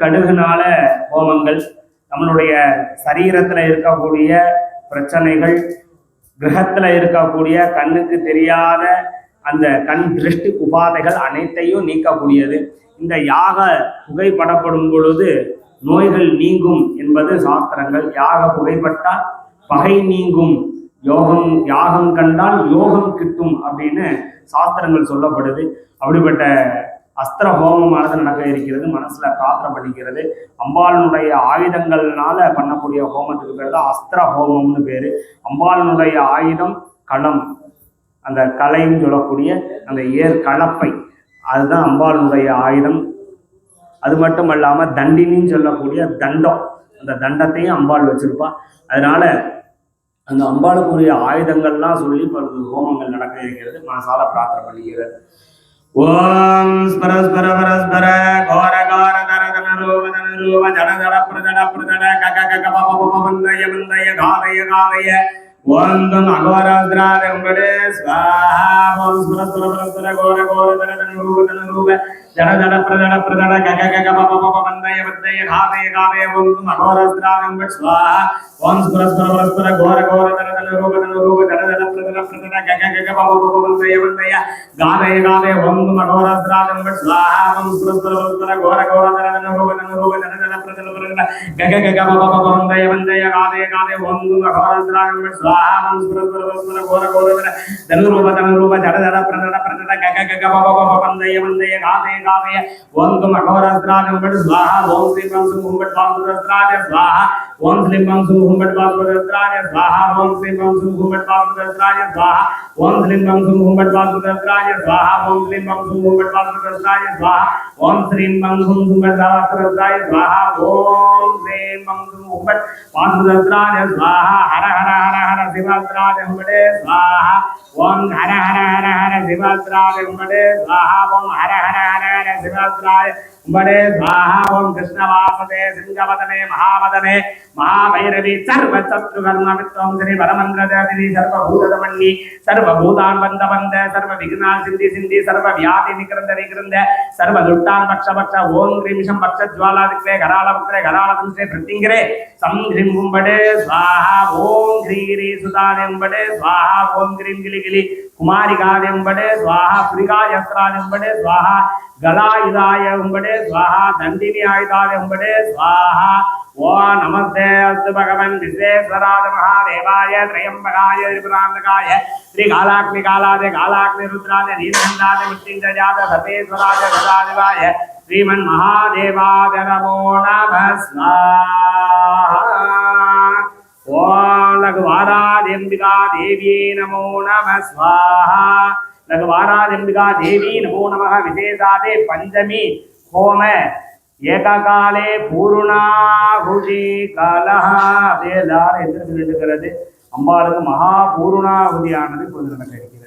கடுகுனால ஹோமங்கள் நம்மளுடைய சரீரத்துல இருக்கக்கூடிய பிரச்சனைகள் கிரகத்தில் இருக்கக்கூடிய கண்ணுக்கு தெரியாத அந்த கண் திருஷ்டி உபாதைகள் அனைத்தையும் நீக்கக்கூடியது. இந்த யாக புகைப்படப்படும் பொழுது நோய்கள் நீங்கும் என்பது சாஸ்திரங்கள். யாக புகைப்பட்டால் பகை நீங்கும். யோகம் யாகம் கண்டால் யோகம் கிட்டும் அப்படின்னு சாஸ்திரங்கள் சொல்லப்படுது. அப்படிப்பட்ட அஸ்திர ஹோமமானது நடக்க இருக்கிறது மனசுல பிரார்த்தனை பண்ணிக்கிறது. அம்பாளனுடைய ஆயுதங்கள்னால பண்ணக்கூடிய ஹோமத்துக்கு பேர் தான் அஸ்திர ஹோமம்னு பேரு. அம்பாளனுடைய ஆயுதம் களம் அந்த கலைன்னு சொல்லக்கூடிய அந்த ஏர் கலப்பை அதுதான் அம்பாளனுடைய ஆயுதம். அது மட்டும் இல்லாம தண்டினின்னு சொல்லக்கூடிய தண்டம் அந்த தண்டத்தையும் அம்பாள் வச்சிருப்பா. அதனால அந்த அம்பாளுக்குரிய ஆயுதங்கள்லாம் சொல்லி இப்போ ஹோமங்கள் நடக்க இருக்கிறது. மனசால பிரார்த்தனை பண்ணிக்கிறது. ஓம் ஸ்மர ஸ்மர பரஸ்மர கோர கோர தர தன ரூப தன ரூப ஜட ஜட பிரதட பிரதட கக கக பப பப வந்தய வந்தய காதய காதய ஓந்தம் அகோரந்திராத உங்களுடைய ஸ்வாஹாம் ஸ்வர ஸ்வர ஸ்வர ஸ்வர கோர கோர தன தனு தனு ரூப ஜட ஜட பிரதட பிரதட கக கக பப பப வந்தய வந்தய காதய காதய ஓந்தம் அகோரந்திராத உங்கள் ஸ்வாஹா ஓம் ஸ்வர ஸ்வர ஸ்வர ஸ்வர கோர கோர தன தனு ரூப தனு ரூப ஜட ஜட गग गग बब बब वंदय ओम श्री पंसु मुहम्मद बासुरस्त्राज ओम श्री स्वाहा स्वाहा ओम स्वाहा हर हर हर हर शिवत्राय स्वाहा। ॐ हर हर சிவாத்ராய உம்மடே சுவாஹாவோம் ஹர ஹர ஹர ஹர சிவாத்ராய உம்மடே சுவாஹாவோம் கிருஷ்ணவாசதே சிங்கவதனே மகாவதனே மகாபைரவி சர்வ சத்ரு கர்மவித்வம் ஸ்ரீ பரமந்திர தேவி சர்வபூதமன்னி சர்வபூதான் வந்த வந்த சர்வ விக்னா சிந்தி சிந்தி சர்வ வியாதி நிகிருந்த நிகிருந்த சர்வ துட்டான் பக்ஷ பக்ஷ ஓம் கிரீமிஷம் பக்ஷ ஜுவாலாதிக்கே கராள பக்ஷே கராள வம்சே பிரத்திங்கிரே சங்கிரிம் கும்படே சுவாஹா ஓம் கிரீரி சுதானே கும்படே சுவாஹா ஓம் கிரீம் கிளி கிளி కుమారికాదింబడే స్వాహ పురికాయస్త్రాదింబడే స్వాహ గళాయుధాయ ఉంబడే స్వాహ దండిని ఆయుధాదింబడే స్వాహ. ఓ నమస్తే అస్తు భగవన్ విశ్వేశ్వరాజ మహాదేవాయ త్రయంబకాయ త్రిపురాంతకాయ శ్రీకాళాగ్ని కాళాది కాళాగ్ని రుద్రాజ నీలకండాజ మృత్యుంజయాజ సతేశ్వరాజ గదాదివాయ శ్రీమన్మహాదేవాయ నమో నమ స్వాహ. ரகுவாராதெம்பிகா தேவியே நமோ நம. ஸ்வாஹா. ரகுவாராதெம்பிகா தேவி நமோ நம விசேஷாதே பஞ்சமி. ஹோம ஏககாலே பூர்ணாகுதி காலஹா. அப்படியே எல்லாரும் எந்திரிச்சு நின்றுக்கிறது. அம்பாளுக்கு மகா பூர்ணாகுதியானது கொஞ்சம் நமக்கு